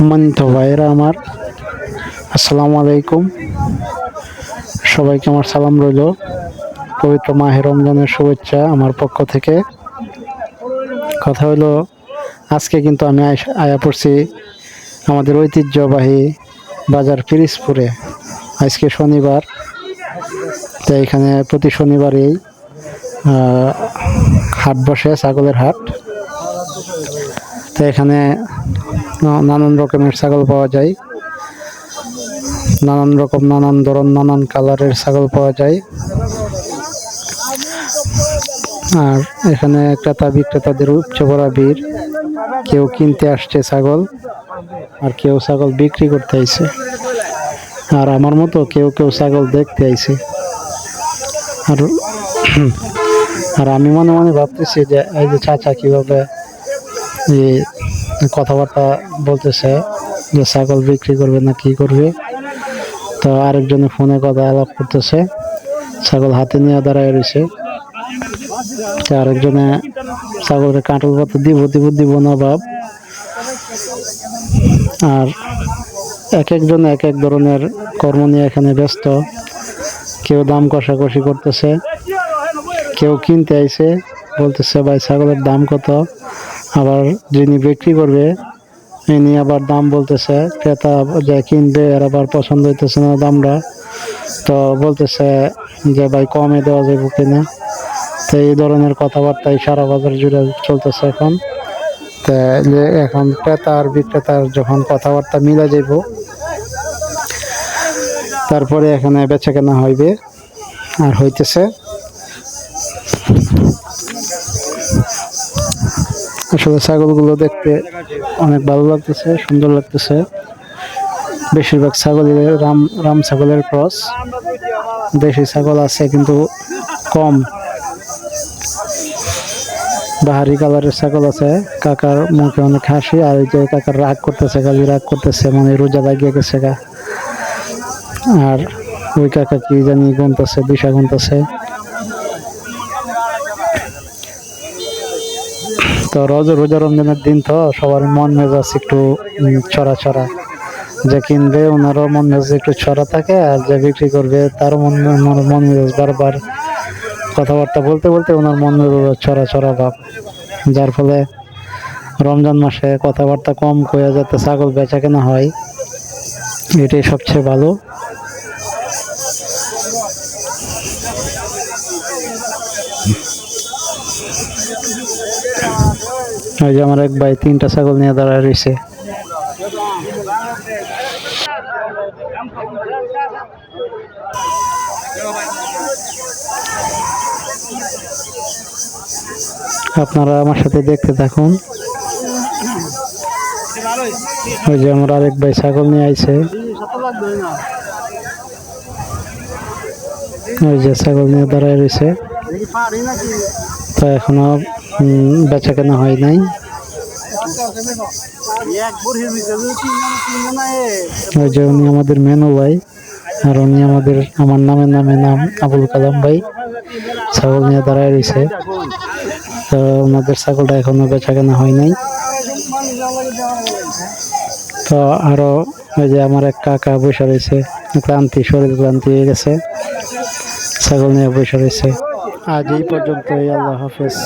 সম্মানিত ভাইয়েরা আমার, আসসালামু আলাইকুম। সবাইকে আমার সালাম রইল। পবিত্র মাহে রমজানের শুভেচ্ছা আমার পক্ষ থেকে। কথা হলো আজকে কিন্তু আমি আয়া পড়ছি আমাদের ঐতিহ্যবাহী বাজার পিরিজপুরে। আজকে শনিবার তো এখানে প্রতি শনিবারেই হাট বসে, ছাগলের হাট। তো এখানে নানান রকমের ছাগল পাওয়া যায়। নানান রকম, নানান ধরন, নানান কালারের ছাগল পাওয়া যায়। আর এখানে ক্রেতা বিক্রেতাদের উপচে পড়া ভিড়। কেউ কিনতে আসছে ছাগল, আর কেউ ছাগল বিক্রি করতে আইছে। আর আমার মতো কেউ কেউ ছাগল দেখতে আইছে। আর আর আমি মনে মনে ভাবতেছি যে, এই যে চাচা কীভাবে এই কথাবার্তা বলতেছে যে ছাগল বিক্রি করবে না কি করবে, তো আরেকজনে ফোনে কথা আলাপ করতেছে, ছাগল হাতে নিয়ে দাঁড়ায় রয়েছে। আরেকজনে ছাগলের কাঁটল পাতা দিব দিব দিব না ভাব। আর এক একজন এক এক ধরনের কর্ম নিয়ে এখানে ব্যস্ত। কেউ দাম কষাকষি করতেছে, কেউ কিনতে আইছে, বলতেছে, ভাই, ছাগলের দাম কত? আবার যিনি বিক্রি করবে, ইনি আবার দাম বলতেছে, ক্রেতা যে কিনবে, এর আবার পছন্দ হইতেছে না দামটা। তো বলতেছে যে, ভাই, কমে দেওয়া যাবে কিনা? তো এই ধরনের কথাবার্তাই সারা বাজার জুড়ে চলতেছে এখন। তো এখন ক্রেতা আর বিক্রেতার যখন কথাবার্তা মিলে যাইব, তারপরে এখানে বেচা কেনা হইবে, আর হইতেছে। আসলে ছাগলগুলো দেখতে অনেক ভালো লাগতেছে, সুন্দর লাগতেছে। বেশিরভাগ ছাগলের রাম রাম ছাগলের ক্রস। দেশি ছাগল আছে কিন্তু কম। বাহারি কালারের ছাগল আছে, কাকার মুখে অনেক হাসি, আর ওই যে কাকার রাগ করতেছে খালি রাগ করতেছে মানে রোজা লাগিয়ে গেছে গা। আর ওই কাকা কি জানি গুনতেছে বিষা গুনতেছে তো রোজা রোজা রমজানের দিন তো সবার মন মেজাজ একটু ছড়া ছড়া। যে কিনবে ওনারও মন মেজাজ একটু ছড়া থাকে, আর যে বিক্রি করবে তারও মন- মন মেজাজ বারবার। কথাবার্তা বলতে বলতে ওনার মন মেজাজ ছড়া ছড়া ভাব। যার ফলে রমজান মাসে কথাবার্তা কম কয়ে যাতে ছাগল বেচা কেনা হয়, এটাই সবচেয়ে ভালো। ওই যে আমার এক ভাই তিনটা ছাগল নিয়ে দাঁড়ায় রয়েছে। আপনারা আমার সাথে দেখতে থাকুন। ওই যে আমার আরেক ভাই ছাগল নিয়ে আইছে। ওই যে ছাগল নিয়ে দাঁড়ায় রয়েছে। তো এখনও বেচা কেনা হয় নাই। ওই যে উনি আমাদের মেনু ভাই, আর উনি আমাদের, আমার নামে নামে নাম আবুল কালাম ভাই, ছাগল নিয়ে দাঁড়ায় রয়েছে। তো ওনাদের ছাগলটা এখনও বেচা কেনা হয় নাই। তো আরও ওই যে আমার এক কাকা বসে রয়েছে, ক্লান্তি, শরীর ক্লান্তি হয়ে গেছে। ছাগল নিয়ে বসে রয়েছে। আজ এই পর্যন্তই, আল্লাহ হাফেজ।